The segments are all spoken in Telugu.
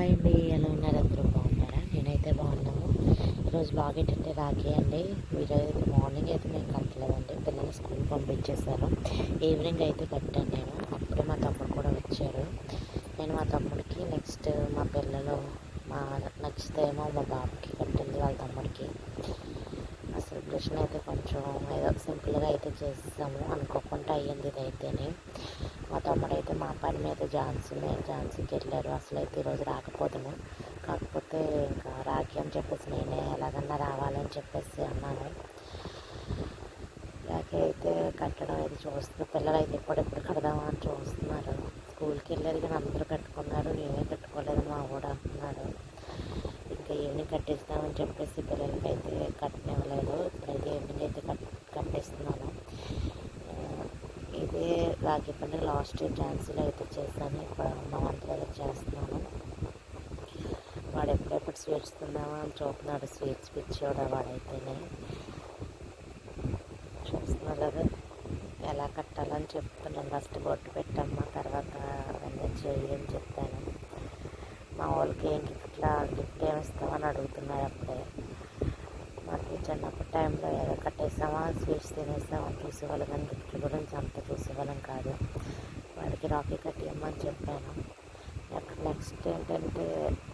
హాయ్ అండి ఎలా ఉన్నారు అందరూ? బాగున్నారా? నేనైతే బాగున్నాను. ఈరోజు బ్లాగ్ ఏంటంటే రాఖీ అండి. ఈరోజు మార్నింగ్ అయితే నేను కట్టలేదండి. పిల్లలు స్కూల్ పంపించేశారు ఈవినింగ్ అయితే కట్టాను నేను. అప్పుడే మా తమ్ముడు కూడా వచ్చారు. నేను మా తమ్ముడికి నెక్స్ట్ మా పిల్లలు మా నెక్స్ట్ ఏమో మా బాబుకి కట్టింది వాళ్ళ తమ్ముడికి. సెలబ్రేషన్ అయితే కొంచెం ఏదో సింపుల్గా అయితే చేసాము అనుకోకుండా అయ్యింది ఇదైతేనే మా తమ్ముడైతే మా పని మీద ఝాన్సీ మేము ఝాన్సీకి వెళ్ళారు అసలు అయితే ఈరోజు రాకపోదును. కాకపోతే ఇంకా రాఖీ అని చెప్పేసి నేనే ఎలాగన్నా రావాలని చెప్పేసి అన్నాను. రాఖీ అయితే కట్టడం అయితే చూస్తున్నారు. పిల్లలు అయితే ఎప్పుడెప్పుడు కడదామా అని చూస్తున్నారు. స్కూల్కి వెళ్ళారు కానీ అందరూ కట్టుకున్నారు నేనే కట్టుకోలేదు మా కూడా అంటున్నాడు ఇంకా ఈవినింగ్ కట్టిస్తామని చెప్పేసి పిల్లలకి అయితే కట్టనివ్వలేదు. ఇప్పుడైతే ఇవన్నీ అయితే కట్ కట్టిస్తున్నాను. ఇదే రాఖీ పండుగ లాస్ట్ ఇయర్ అయితే చేశాను. ఇప్పుడు మా వంటలు చేస్తున్నాను. వాడు ఎప్పుడెప్పుడు స్వీట్స్ తిందామా అని చూస్తున్నాడు. స్వీట్స్ పిచ్చాడు వాడైతేనే. చూస్తున్నారు కదా ఎలా కట్టాలని చెప్తున్నాను ఫస్ట్ బొట్టు పెట్టమ్మా తర్వాత అవన్నీ చెయ్యి అని మా వాళ్ళకి ఏం గిఫ్ట్లా గిఫ్ట్ ఏమి ఇస్తామని అడుగుతున్నారు అప్పుడే. మాకు చిన్నప్పటి టైంలో ఏదో కట్టేస్తామా స్వీట్స్ తినేస్తామా చూసేవాళ్ళం కానీ గిఫ్ట్ల గురించి అంత చూసేవాళ్ళం కాదు. వాడికి రాఖీ కట్టియమ్మని చెప్పాను. నెక్స్ట్ ఏంటంటే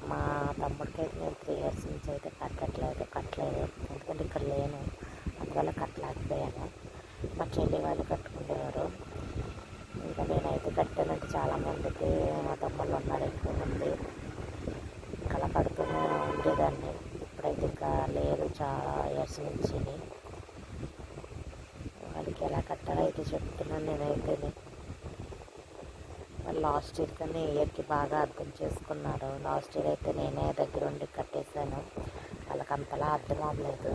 మా తమ్ముడికి అయితే నేను త్రీ ఇయర్స్ నుంచి అయితే కట్టట్లేదు కట్టలేదు. ఎందుకంటే ఇక్కడ లేను. అందువల్ల కట్టలేకపోయాను. మా చెల్లి వాళ్ళు కట్టు చాలా ఇయర్స్ నుంచి. వాళ్ళకి ఎలా కట్టాలో అయితే చెప్తున్నాను నేనైతే వాళ్ళు లాస్ట్ ఇయర్ కన్నా ఇయర్కి బాగా అర్థం చేసుకున్నారు. లాస్ట్ ఇయర్ అయితే నేనే దగ్గర ఉండి కట్టేశాను. వాళ్ళకి అంతలా అర్థం అవ్వలేదు.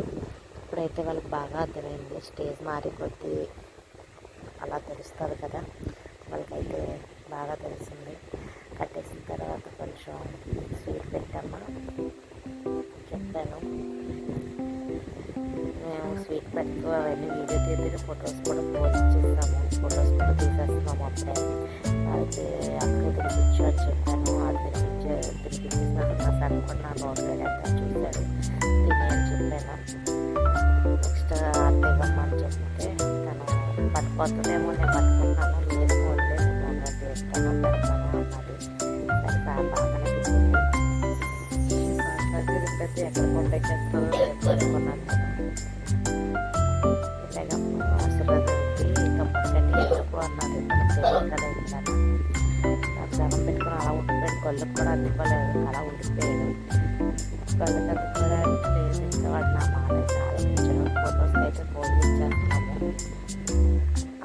ఇప్పుడైతే వాళ్ళకి బాగా అర్థమైంది. స్టేజ్ మారి కొద్దీ అలా తెలుస్తుంది కదా. వాళ్ళకైతే బాగా తెలిసింది. కట్టేసిన తర్వాత కొంచెం స్వీట్ పెట్టమ్మా. మేము అవన్నీ వీడియో తీసి ఫొటోస్ కూడా పోస్ట్ చేస్తాము ఫొటోస్ కూడా తీసేస్తున్నాము అప్పుడే. వాళ్ళకి అక్కడ తిరిగి అని చెప్పాను. అది తినిపించే తినిపించేసినాక మా సన్ కూడా నా అంతా తిని అని చెప్పాను. నెక్స్ట్ అత్తయ్యమ్మ అని చెప్తే తను పట్టుకోతుందేమో నేను పట్టుకుంటాను లేదు వదిలేదు నేను చేస్తాను పెడతాను అన్నది సరే బాగానే ఎక్కడ అలా ఉండిపోయాడు కళ్ళకు కూడా అందుకోలేదు అలా ఉండిపోయాడు. కళ్ళకి అందుకోవడానికి లేదు. వాడు నా మాట అయితే ఆలోచించడం ఫొటోస్ అయితే ఫోన్ చేస్తున్నాము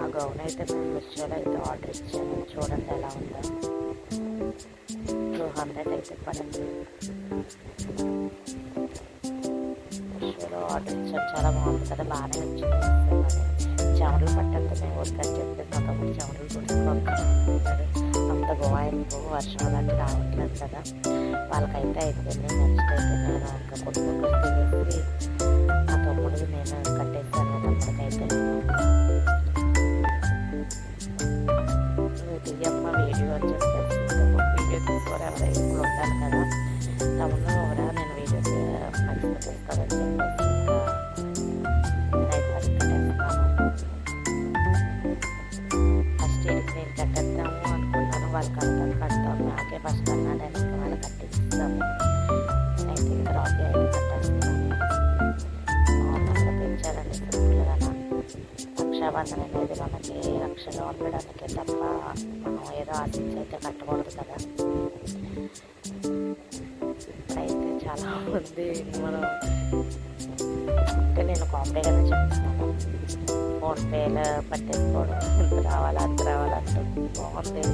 ఆ గౌన్ అయితే మేము మిర్చిలో అయితే ఆర్డర్ ఇచ్చాము చూడండి ఎలా ఉందో. టూ హండ్రెడ్ అయితే పడింది. మీషోలో ఆర్డర్ ఇచ్చాను చాలా బాగుంది కదా. బాగానే వచ్చింది. మరి చెమటలు పట్టంత మేము వద్దని చెప్పి మొత్తం తమ్ముడు చెమటలు చూసుకోవాలి అంత గోవాయింపు వర్షం అలాంటి రావట్లేదు కదా. వాళ్ళకైతే అయిపోయింది నెక్స్ట్ అయితే నేను ఇంకా కుటుంబం తినేసి మా తమ్ముడికి నేను కట్టేస్తాను. తమ్ముడికైతే తీయమ్మ వీడియో వచ్చేసి వీడియో తీసుకోవాలి ఎవరైనా ఇప్పుడు ఉంటాను కదా. తమ్ముడు ఎవరా నేను వీడియో మంచిగా తీసుకోవాలని చెప్పేసి Balcán. రక్షాబంధన్ అనేది మనకి రక్షగా ఉండడానికి తప్ప మనం ఏదో ఆశించి అయితే కట్టకూడదు కదా. అయితే చాలా మంది మనం అంటే నేను కదా చెప్తున్నాను. ఫోన్ పేలు పట్టేసుకోవడం ఎంత రావాలి అంత రావాలి రావాలంటూ బాగుంది.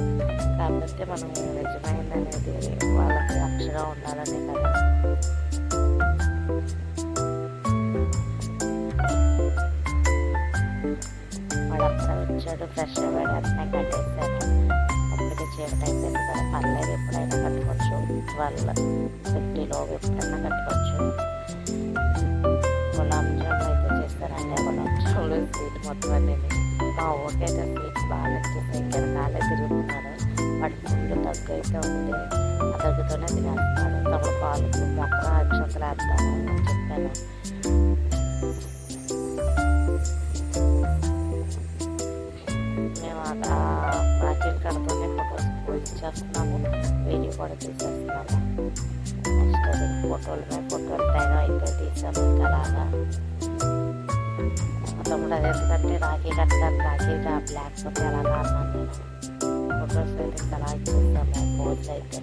కాకపోతే మనం నిజమైంది అనేది వాళ్ళకి రక్షగా ఉండాలనే కదా. వాళ్ళ ఫిఫ్టీలో ఎప్పుడైనా కట్టుకోవచ్చు. గులాబ్ జామున్ అయితే చేస్తానండి గులాబ్ జాములు స్వీట్ మొత్తం అన్నీ మా ఊరికైతే స్వీట్స్ బాగా నచ్చేసాయి ఇంకా కాలే తిరుగుతున్నాడు వాడి ఫుల్ దగ్గు అయితే ఉంది. ఆ దగ్గుతోనే తినేస్తాను వాళ్ళకు మొత్తం అక్షతలు వేస్తాను అని చెప్పాను. ఫోటోలు మేము ఫోటోలు తెగ అయితే తీసాము ఇంకా అలాగా మా తమ్ముడు అది ఎందుకంటే రాఖీ కట్టడానికి రాఖీ బ్లాక్ అలాగా అన్నాను నేను ఫోటోస్ అయితే ఇంకా చూస్తాము ఫోన్స్ అయితే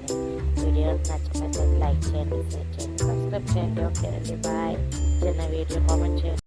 వీడియోస్ వీడియో నచ్చినట్లయితే లైక్ చేయండి షేర్ చేయండి సబ్స్క్రైబ్ చేయండి ఓకే అండి బాయ్ చిన్న వీడియో కామెంట్ చేయండి